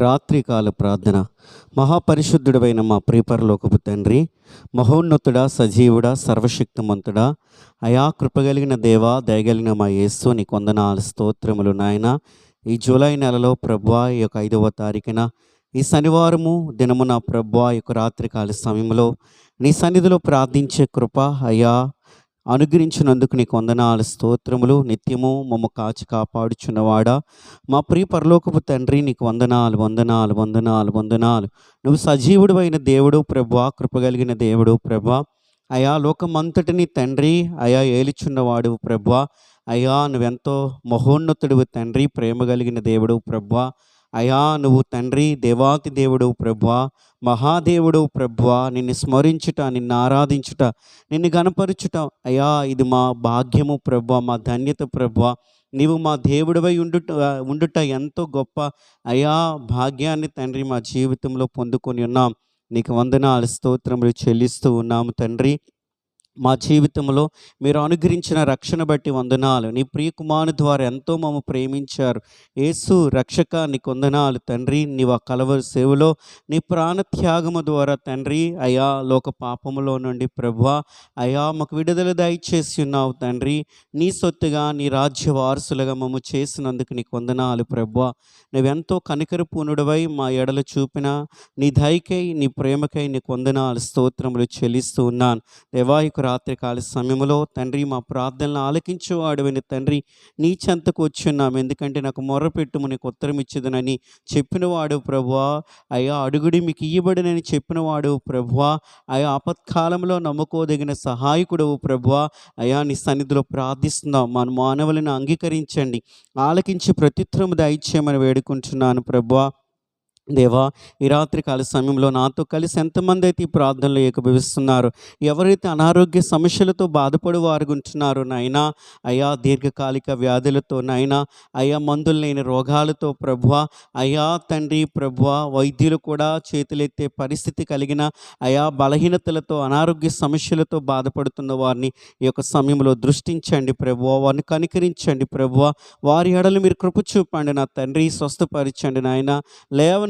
రాత్రికాల ప్రార్థన. మహాపరిశుద్ధుడైన మా ప్రియపరలోకపు తండ్రి మహోన్నతుడా సజీవుడా సర్వశక్తిమంతుడా అయా కృపగలిగిన దేవా దయగలిగిన మా యేసు నీ కొందనాలు స్తోత్రములు నాయన. ఈ జూలై నెలలో ప్రభా ఈ యొక్క ఐదవ తారీఖున ఈ శనివారము దినమున ప్రభా యొక్క రాత్రికాల సమయంలో నీ సన్నిధిలో ప్రార్థించే కృప అయ్యా అనుగ్రహించినందుకు నీకు వందనాలు స్తోత్రములు. నిత్యము మమ్మ కాచి కాపాడుచున్నవాడా. మా ప్రియ పరలోకపు తండ్రి నీకు వందనాలు వందనాలు వందనాలు వందనాలు. నువ్వు సజీవుడు అయిన దేవుడు ప్రభా కృపగలిగిన దేవుడు ప్రభా. అయా లోకమంతటిని తండ్రి అయా ఏలుచున్నవాడు ప్రభా. అయా నువ్వెంతో మహోన్నతుడివి తండ్రి ప్రేమ కలిగిన దేవుడు ప్రభా. అయా నువ్వు తండ్రి దేవాతి దేవుడు ప్రభా మహాదేవుడు ప్రభా నిన్ను స్మరించుట నిన్ను ఆరాధించుట నిన్ను గనపరచుట అయా ఇది మా భాగ్యము ప్రభా మా ధన్యత ప్రభా. నీవు మా దేవుడివై ఉండుట ఉండుట ఎంతో గొప్ప. అయా భాగ్యాన్ని తండ్రి మా జీవితంలో పొందుకొని ఉన్నాం. నీకు వందనాలు స్తోత్రములు చెల్లిస్తూ ఉన్నాము తండ్రి. మా జీవితంలో మీరు అనుగ్రహించిన రక్షణ బట్టి వందనాలు. నీ ప్రియకుమారు ద్వారా ఎంతో మమ్మ ప్రేమించారు. యేసు రక్షక నీ వందనాలు. తండ్రి నీవు ఆ కలవరి సేవలో నీ ప్రాణ త్యాగము ద్వారా తండ్రి అయా లోక పాపములో నుండి ప్రభా అయా మాకు విడుదల దయచేసి ఉన్నావు తండ్రి. నీ సొత్తుగా నీ రాజ్య వారసులుగా మమ్మ చేసినందుకు నీకు వందనాలు ప్రభా నువ్వెంతో కనికరపూనుడవై మా ఎడలు చూపిన నీ దయకై నీ ప్రేమకై నీకు వందనాలు స్తోత్రములు చెల్లిస్తూ ఉన్నాను. దేవాయికు రాత్రికాల సమయంలో తండ్రి మా ప్రార్థనలు ఆలకించేవాడువని తండ్రి నీ చెంతకు వచ్చున్నాం ఎందుకంటే నాకు మొర్రపెట్టుము నీకు ఉత్తరం ఇచ్చేదనని చెప్పినవాడు ప్రభువా. అయ్యా అడుగుడి మీకు ఇయ్యబడినని చెప్పినవాడు ప్రభువా. అయ్యా ఆపత్కాలంలో నమ్ముకోదగిన సహాయకుడు ప్రభువా. అయ్యా నీ సన్నిధిలో ప్రార్థిస్తున్నాం. మన మానవులను అంగీకరించండి. ఆలకించి ప్రత్యుత్తరము దయచేయమని వేడుకుంటున్నాను ప్రభువా. దేవా ఈ రాత్రి కాల సమయంలో నాతో కలిసి ఎంతమంది అయితే ఈ ప్రార్థనలు ఏకభవిస్తున్నారు ఎవరైతే అనారోగ్య సమస్యలతో బాధపడి వారు ఉంటున్నారో నాయనా అయా దీర్ఘకాలిక వ్యాధులతో నాయనా అయా మందులు లేని రోగాలతో ప్రభువ అయా తండ్రి ప్రభువ వైద్యులు కూడా చేతులెత్తే పరిస్థితి కలిగిన అయా బలహీనతలతో అనారోగ్య సమస్యలతో బాధపడుతున్న వారిని ఈ యొక్క సమయంలో దృష్టించండి ప్రభువ వారిని కనికరించండి ప్రభువ వారి ఎడలు మీరు కృప చూపండి నా తండ్రి స్వస్థపరచండి నాయన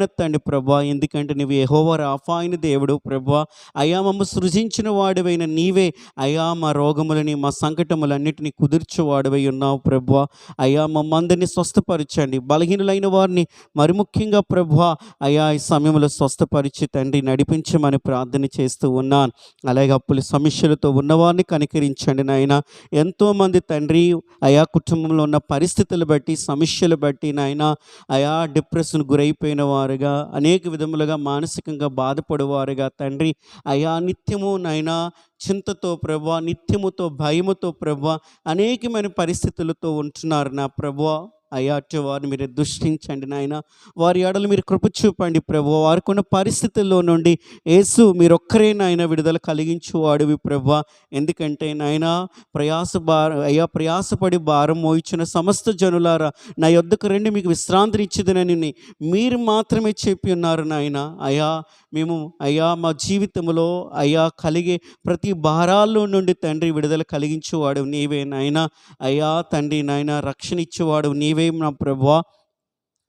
లేవనెత్తండి ప్రభా. ఎందుకంటే నువ్వు ఎహోవర్ రాఫాయిన దేవుడు ప్రభా. అయా మమ్మ సృజించిన వాడివైన నీవే. అయా మా రోగములని మా సంకటములన్నిటినీ కుదుర్చేవాడివై ఉన్నావు ప్రభా. అయా మమ్మందరినీ స్వస్థపరచండి. బలహీనులైన వారిని మరి ముఖ్యంగా ప్రభా. అయా ఈ సమయంలో స్వస్థపరిచి తండ్రి నడిపించమని ప్రార్థన చేస్తూ ఉన్నాను. అలాగే అప్పుల సమస్యలతో ఉన్నవారిని కనికరించండి నాయన. ఎంతోమంది తండ్రి అయా కుటుంబంలో ఉన్న పరిస్థితులు బట్టి సమస్యలు బట్టి నాయన అయా డిప్రెషన్ గురైపోయిన వారు వారుగా అనేక విధములుగా మానసికంగా బాధపడేవారుగా. తండ్రి అయా నిత్యము నాయన చింతతో ప్రభా నిత్యముతో భయముతో ప్రభా అనేకమైన పరిస్థితులతో ఉంటున్నారు నా ప్రభా. అయ్యా అటు వారిని మీరు దృష్టించండి నాయన. వారి ఆడలు మీరు కృప చూపండి ప్రభు. వారికి ఉన్న పరిస్థితుల్లో నుండి యేసు మీరు ఒక్కరే నాయన విడుదల కలిగించు వాడివి ప్రభు. ఎందుకంటే నాయన ప్రయాస భార అయ్యా ప్రయాసపడి భారం మోయించిన సమస్త జనులారా నా యొద్దకు రండి మీకు విశ్రాంతిని ఇచ్చేదనని మీరు మాత్రమే చెప్పి ఉన్నారు నాయన. అయ్యా మేము అయ్యా మా జీవితంలో అయ్యా కలిగే ప్రతి భారాల్లో నుండి తండ్రి విడుదల కలిగించేవాడు నీవే నాయన. అయ్యా తండ్రి నాయన రక్షణ ఇచ్చేవాడు నీవే నా ప్రభువా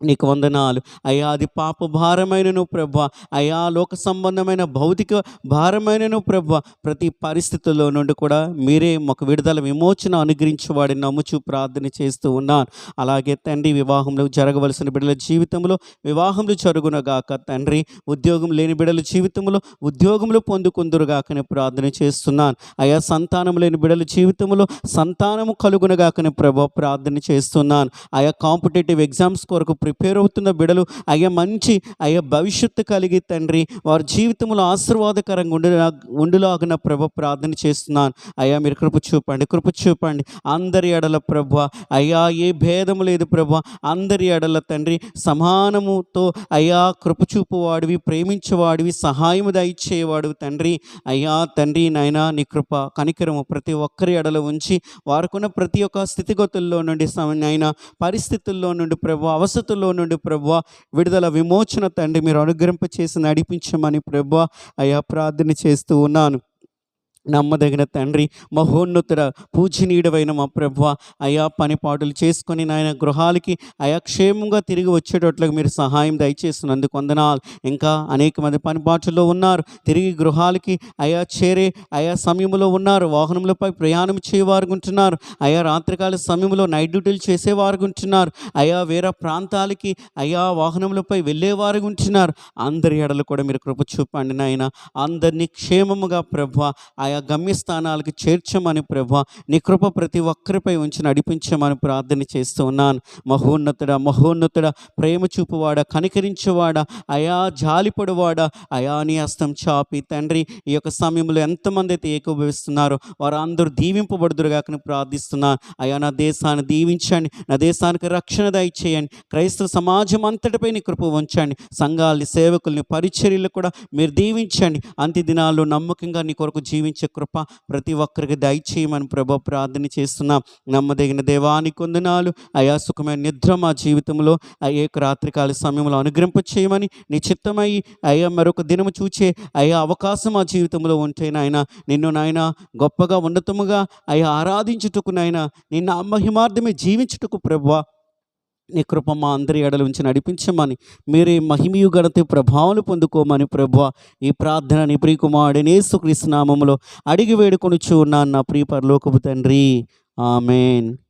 నీకు వందనాలు. అయ్యా అది పాప భారమైనను ప్రభ. అయ్యా లోక సంబంధమైన భౌతిక భారమైనను ప్రభ. ప్రతి పరిస్థితుల్లో నుండి కూడా మీరే మాకు విడుదల విమోచన అనుగ్రహించేవాడి నమ్ముచు ప్రార్థన చేస్తూ ఉన్నాను. అలాగే తండ్రి వివాహంలో జరగవలసిన బిడ్డల జీవితంలో వివాహంలో జరుగునగాక తండ్రి ఉద్యోగం లేని బిడ్డల జీవితంలో ఉద్యోగంలో పొందుకుందురుగాకని ప్రార్థన చేస్తున్నాను. అయ్యా సంతానం లేని బిడ్డల జీవితంలో సంతానము కలుగునగాకని ప్రభ ప్రార్థన చేస్తున్నాను. ఆయా కాంపిటేటివ్ ఎగ్జామ్స్ కొరకు ప్రిపేర్ అవుతున్న బిడలు అయ్యా మంచి అయ్యా భవిష్యత్తు కలిగి తండ్రి వారి జీవితంలో ఆశీర్వాదకరంగా ఉండి ఉండులాగిన ప్రభ ప్రార్థన చేస్తున్నాను. అయ్యా మీరు కృప చూపండి కృప చూపండి. అందరి ఎడల ప్రభ అయ్యా ఏ భేదము లేదు ప్రభ. అందరి ఎడల తండ్రి సమానముతో అయ్యా కృప చూపువాడివి ప్రేమించేవాడివి సహాయము దయచేవాడు తండ్రి. అయ్యా తండ్రి నాయన నీ కృప కనికరము ప్రతి ఒక్కరి ఎడల ఉంచి వారికున్న ప్రతి ఒక్క స్థితిగతుల్లో నుండి నాయన పరిస్థితుల్లో నుండి ప్రభు అవసతుల్లో నుండి ప్రభు విడుదల విమోచన తండ్రి మీరు అనుగ్రహింప చేసి నడిపించమని ప్రభు అయా ప్రార్థన చేస్తూ ఉన్నాను. నమ్మదగిన తండ్రి మహోన్నతుడ పూజనీయుడవైన మా ప్రభు. అయా పనిపాటులు చేసుకొని నాయన గృహాలకి అయా క్షేమంగా తిరిగి వచ్చేటట్లుగా మీరు సహాయం దయచేస్తున్నందుకు వందనాలు. ఇంకా అనేక మంది పనిపాటుల్లో ఉన్నారు. తిరిగి గృహాలకి అయా చేరే అయా సమయంలో ఉన్నారు. వాహనములపై ప్రయాణం చేయవారు ఉంటున్నారు అయా రాత్రికాల సమయంలో నైట్ డ్యూటీలు చేసేవారు ఉంటున్నారు అయా వేరే ప్రాంతాలకి అయా వాహనములపై వెళ్ళేవారు ఉంటున్నారు అందరి ఎడలు కూడా మీరు కృప చూపండి నాయన. అందరినీ క్షేమముగా ప్రభు. ఆయా గమ్యస్థానాలకు చేర్చమని ప్రభా నీ కృప ప్రతి ఒక్కరిపై ఉంచి నడిపించమని ప్రార్థన చేస్తూ ఉన్నాను. మహోన్నతుడ మహోన్నతుడ ప్రేమ చూపువాడ కనికరించేవాడ అయా జాలిపడువాడ అయా నీ హస్తం చాపి తండ్రి ఈ యొక్క సమయంలో ఎంతమంది అయితే ఏకీభవిస్తున్నారో వారందరూ దీవింపబడుదురుగాకని ప్రార్థిస్తున్నాను అయా నా దేశాన్ని దీవించండి నా దేశానికి రక్షణ దయచేయండి క్రైస్తవ సమాజం అంతటిపై నీ కృప ఉంచండి సంఘాలని సేవకుల్ని పరిచర్యలు కూడా మీరు దీవించండి. అంత్య దినాల్లో నమ్మకంగా నీ కొరకు జీవించే కృప ప్రతి ఒక్కరికి దయచేయమని ప్రభు ప్రార్థన చేస్తున్నాం. నమ్మదగిన దేవానికి కొందనాలు అయా సుఖమైన నిద్ర మా జీవితంలో అయ్యే రాత్రికాల సమయంలో అనుగ్రహింప చేయమని నిశ్చిత్తమై అయ్యా మరొక దినము చూచే అయ్యా అవకాశం మా జీవితంలో ఉంటే నాయన నిన్ను నాయన గొప్పగా ఉన్నతముగా అయ్యా ఆరాధించుటకు నాయన నిన్న మహిమార్థమే జీవించుటకు ప్రభు నీ కృప మా అందరి ఎడల ఉంచి నడిపించమని మీరే మహిమియు గణతి ప్రభావాలు పొందుకోమని ప్రభు ఈ ప్రార్థన నీ ప్రియకుమారుడనే సుక్రీస్తు నామములో అడిగి వేడుకొనుచు ఉన్నాను నా ప్రియ పరలోకపు తండ్రి. ఆమెన్.